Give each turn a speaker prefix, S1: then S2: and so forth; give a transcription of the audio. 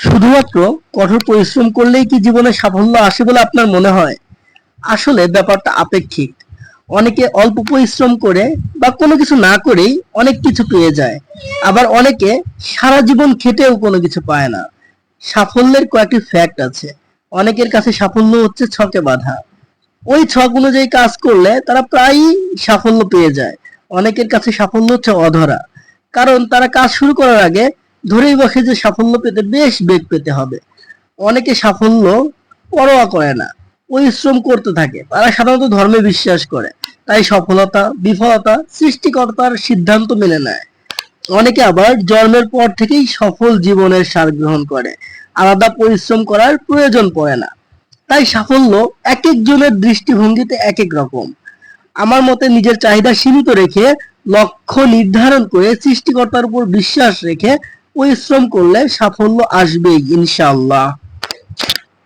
S1: শুধুমাত্র কঠোর পরিশ্রম করলেই কি জীবনে সাফল্য আসে বলে আপনার মনে হয়? আসলে ব্যাপারটা আপেক্ষিক। অনেকে অল্প পরিশ্রম করে বা কোনো কিছু না করেই অনেক কিছু পেয়ে যায়। আবার অনেকে সারা জীবন খেটেও কোনো কিছু পায় না। সাফল্যের কয়েকটি ফ্যাক্ট আছে। অনেকের কাছে সাফল্য হচ্ছে ছকে বাঁধা। ওই ছক অনুযায়ী কাজ করলে তারা প্রায়ই সাফল্য পেয়ে যায়। অনেকের কাছে সাফল্য হচ্ছে অধরা। কারণ তারা কাজ শুরু করার আগে ধরেই বসে যে সাফল্য পেতে বেশ বেগ পেতে হবে। অনেকে সাফল্য পরোয়া করে না, পরিশ্রম করতে থাকে। তারা সাধারণত ধর্মে বিশ্বাস করে, তাই সফলতা, বিফলতা, সৃষ্টিকর্তার সিদ্ধান্ত মেনে নেয়। অনেকে আবার জন্মের পর থেকেই সফল জীবনের সার গ্রহণ করে, আলাদা পরিশ্রম করার প্রয়োজন পড়ে না। তাই সাফল্য এক একজনের দৃষ্টিভঙ্গিতে এক এক রকম। আমার মতে নিজের চাহিদা সীমিত রেখে লক্ষ্য নির্ধারণ করে সৃষ্টিকর্তার উপর বিশ্বাস রেখে পরিশ্রম করলে সাফল্য আসবেই ইনশাআল্লাহ।